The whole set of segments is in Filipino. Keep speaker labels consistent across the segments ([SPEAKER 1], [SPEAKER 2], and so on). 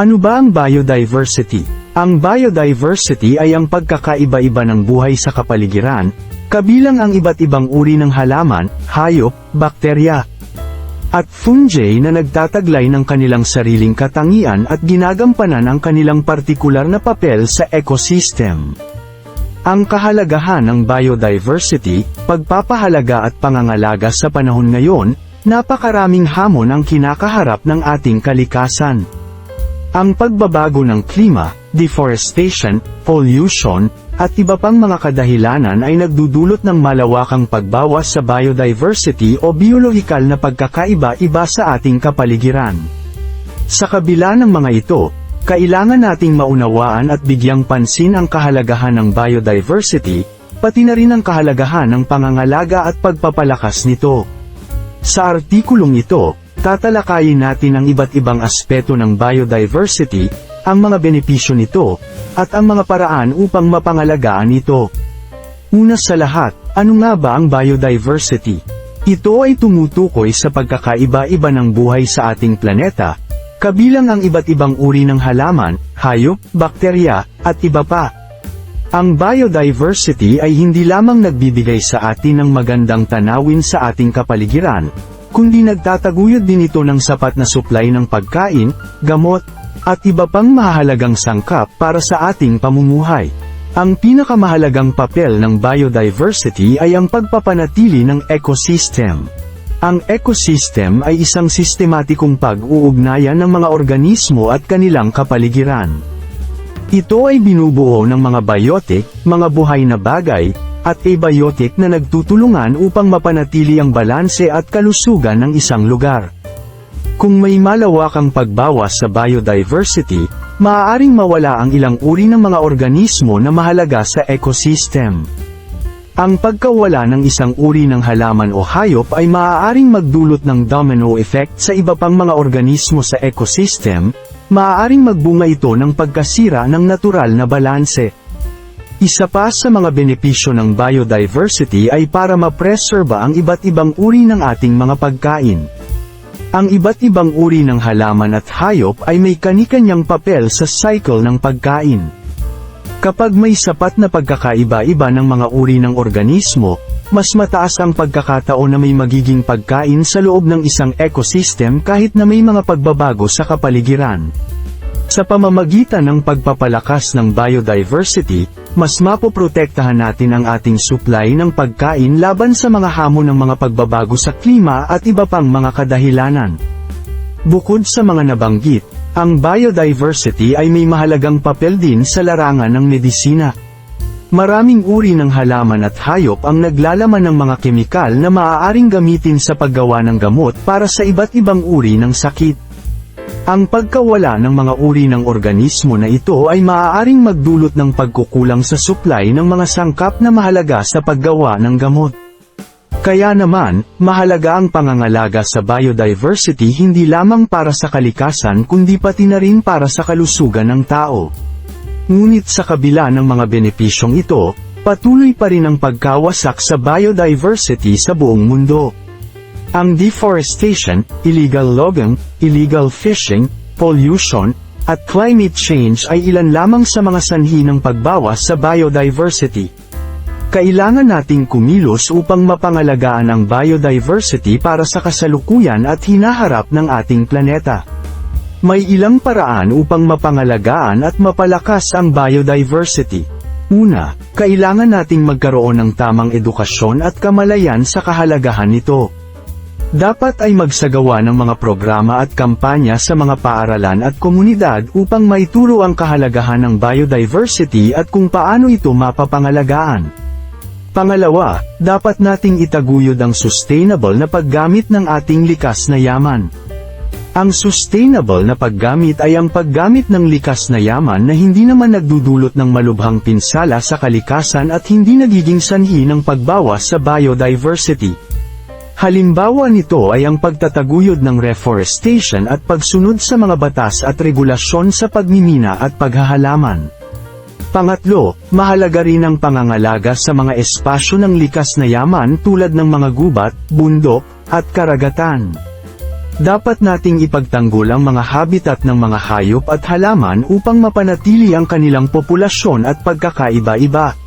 [SPEAKER 1] Ano ba ang biodiversity? Ang biodiversity ay ang pagkakaiba-iba ng buhay sa kapaligiran, kabilang ang iba't ibang uri ng halaman, hayop, bakterya, at fungi na nagtataglay ng kanilang sariling katangian at ginagampanan ang kanilang partikular na papel sa ecosystem. Ang kahalagahan ng biodiversity, pagpapahalaga at pangangalaga sa panahon ngayon, napakaraming hamon ang kinakaharap ng ating kalikasan. Ang pagbabago ng klima, deforestation, pollution, at iba pang mga kadahilanan ay nagdudulot ng malawakang pagbawas sa biodiversity o biolohikal na pagkakaiba-iba sa ating kapaligiran. Sa kabila ng mga ito, kailangan nating maunawaan at bigyang pansin ang kahalagahan ng biodiversity, pati na rin ang kahalagahan ng pangangalaga at pagpapalakas nito. Sa artikulong ito, tatalakayin natin ang iba't ibang aspeto ng biodiversity, ang mga benepisyo nito, at ang mga paraan upang mapangalagaan ito. Una sa lahat, ano nga ba ang biodiversity? Ito ay tumutukoy sa pagkakaiba-iba ng buhay sa ating planeta, kabilang ang iba't ibang uri ng halaman, hayop, bakterya, at iba pa. Ang biodiversity ay hindi lamang nagbibigay sa atin ng magandang tanawin sa ating kapaligiran, kundi nagtataguyod din ito ng sapat na supply ng pagkain, gamot, at iba pang mahalagang sangkap para sa ating pamumuhay. Ang pinakamahalagang papel ng biodiversity ay ang pagpapanatili ng ecosystem. Ang ecosystem ay isang sistematikong pag-uugnayan ng mga organismo at kanilang kapaligiran. Ito ay binubuo ng mga biotic, mga buhay na bagay, at abiotic na nagtutulungan upang mapanatili ang balanse at kalusugan ng isang lugar. Kung may malawakang pagbawas sa biodiversity, maaaring mawala ang ilang uri ng mga organismo na mahalaga sa ecosystem. Ang pagkawala ng isang uri ng halaman o hayop ay maaaring magdulot ng domino effect sa iba pang mga organismo sa ecosystem, maaaring magbunga ito ng pagkasira ng natural na balanse. Isa pa sa mga benepisyo ng biodiversity ay para mapreserba ang iba't ibang uri ng ating mga pagkain. Ang iba't ibang uri ng halaman at hayop ay may kanikanyang papel sa cycle ng pagkain. Kapag may sapat na pagkakaiba-iba ng mga uri ng organismo, mas mataas ang pagkakataon na may magiging pagkain sa loob ng isang ecosystem kahit na may mga pagbabago sa kapaligiran. Sa pamamagitan ng pagpapalakas ng biodiversity, mas mapoprotektahan natin ang ating supply ng pagkain laban sa mga hamon ng mga pagbabago sa klima at iba pang mga kadahilanan. Bukod sa mga nabanggit, ang biodiversity ay may mahalagang papel din sa larangan ng medisina. Maraming uri ng halaman at hayop ang naglalaman ng mga kemikal na maaaring gamitin sa paggawa ng gamot para sa iba't ibang uri ng sakit. Ang pagkawala ng mga uri ng organismo na ito ay maaaring magdulot ng pagkukulang sa supply ng mga sangkap na mahalaga sa paggawa ng gamot. Kaya naman, mahalaga ang pangangalaga sa biodiversity hindi lamang para sa kalikasan kundi pati na rin para sa kalusugan ng tao. Ngunit sa kabila ng mga benepisyong ito, patuloy pa rin ang pagkawasak sa biodiversity sa buong mundo. Ang deforestation, illegal logging, illegal fishing, pollution, at climate change ay ilan lamang sa mga sanhi ng pagbawas sa biodiversity. Kailangan nating kumilos upang mapangalagaan ang biodiversity para sa kasalukuyan at hinaharap ng ating planeta. May ilang paraan upang mapangalagaan at mapalakas ang biodiversity. Una, kailangan nating magkaroon ng tamang edukasyon at kamalayan sa kahalagahan nito. Dapat ay magsagawa ng mga programa at kampanya sa mga paaralan at komunidad upang maituro ang kahalagahan ng biodiversity at kung paano ito mapapangalagaan. Pangalawa, dapat nating itaguyod ang sustainable na paggamit ng ating likas na yaman. Ang sustainable na paggamit ay ang paggamit ng likas na yaman na hindi naman nagdudulot ng malubhang pinsala sa kalikasan at hindi nagiging sanhi ng pagbawas sa biodiversity. Halimbawa nito ay ang pagtataguyod ng reforestation at pagsunod sa mga batas at regulasyon sa pagmimina at paghahalaman. Pangatlo, mahalaga rin ang pangangalaga sa mga espasyo ng likas na yaman tulad ng mga gubat, bundok, at karagatan. Dapat nating ipagtanggol ang mga habitat ng mga hayop at halaman upang mapanatili ang kanilang populasyon at pagkakaiba-iba.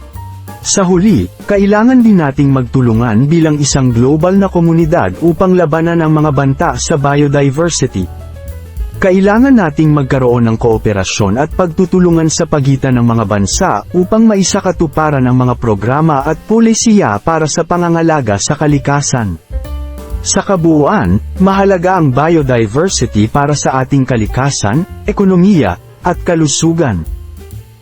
[SPEAKER 1] Sa huli, kailangan din nating magtulungan bilang isang global na komunidad upang labanan ang mga banta sa biodiversity. Kailangan nating magkaroon ng kooperasyon at pagtutulungan sa pagitan ng mga bansa upang maisakatuparan ang mga programa at polisiya para sa pangangalaga sa kalikasan. Sa kabuuan, mahalaga ang biodiversity para sa ating kalikasan, ekonomiya, at kalusugan.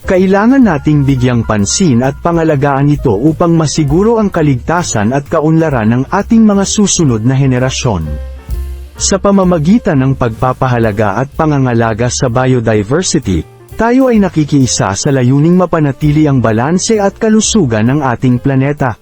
[SPEAKER 1] Kailangan nating bigyang pansin at pangalagaan ito upang masiguro ang kaligtasan at kaunlaran ng ating mga susunod na henerasyon. Sa pamamagitan ng pagpapahalaga at pangangalaga sa biodiversity, tayo ay nakikiisa sa layuning mapanatili ang balanse at kalusugan ng ating planeta.